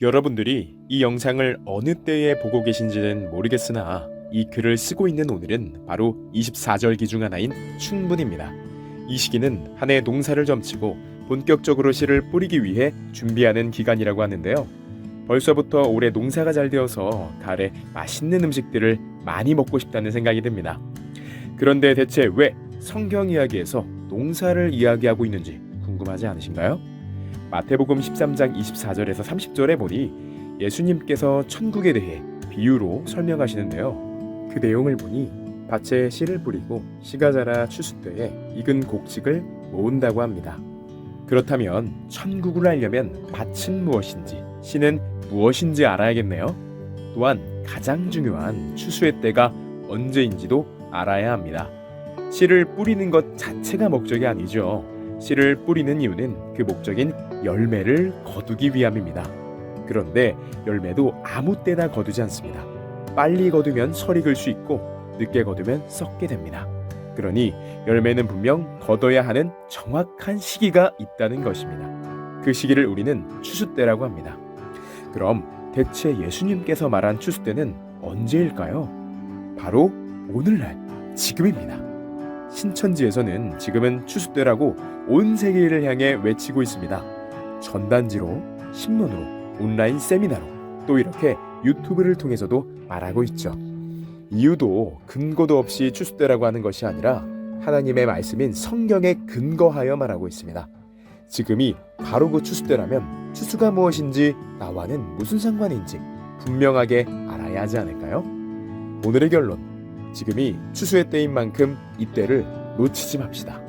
여러분들이 이 영상을 어느 때에 보고 계신지는 모르겠으나 이 글을 쓰고 있는 오늘은 바로 24절기 중 하나인 춘분입니다. 이 시기는 한 해 농사를 점치고 본격적으로 씨를 뿌리기 위해 준비하는 기간이라고 하는데요. 벌써부터 올해 농사가 잘 되어서 가을에 맛있는 음식들을 많이 먹고 싶다는 생각이 듭니다. 그런데 대체 왜 성경 이야기에서 농사를 이야기하고 있는지 궁금하지 않으신가요? 마태복음 13장 24절에서 30절에 보니 예수님께서 천국에 대해 비유로 설명하시는데요. 그 내용을 보니 밭에 씨를 뿌리고 씨가 자라 추수 때에 익은 곡식을 모은다고 합니다. 그렇다면 천국을 알려면 밭은 무엇인지 씨는 무엇인지 알아야겠네요. 또한 가장 중요한 추수의 때가 언제인지도 알아야 합니다. 씨를 뿌리는 것 자체가 목적이 아니죠. 씨를 뿌리는 이유는 그 목적인 열매를 거두기 위함입니다. 그런데 열매도 아무 때나 거두지 않습니다. 빨리 거두면 글수 있고 늦게 거두면 썩게 됩니다. 그러니 열매는 분명 거둬야 하는 정확한 시기가 있다는 것입니다. 그 시기를 우리는 추수 때라고 합니다. 그럼 대체 예수님께서 말한 추수 때는 언제일까요? 바로 오늘날, 지금입니다. 신천지에서는 지금은 추수 때라고 온 세계를 향해 외치고 있습니다. 전단지로, 신문으로, 온라인 세미나로, 또 이렇게 유튜브를 통해서도 말하고 있죠. 이유도 근거도 없이 추수 때라고 하는 것이 아니라 하나님의 말씀인 성경에 근거하여 말하고 있습니다. 지금이 바로 그 추수 때라면 추수가 무엇인지 나와는 무슨 상관인지 분명하게 알아야 하지 않을까요? 오늘의 결론. 지금이 추수의 때인 만큼 이때를 놓치지 맙시다.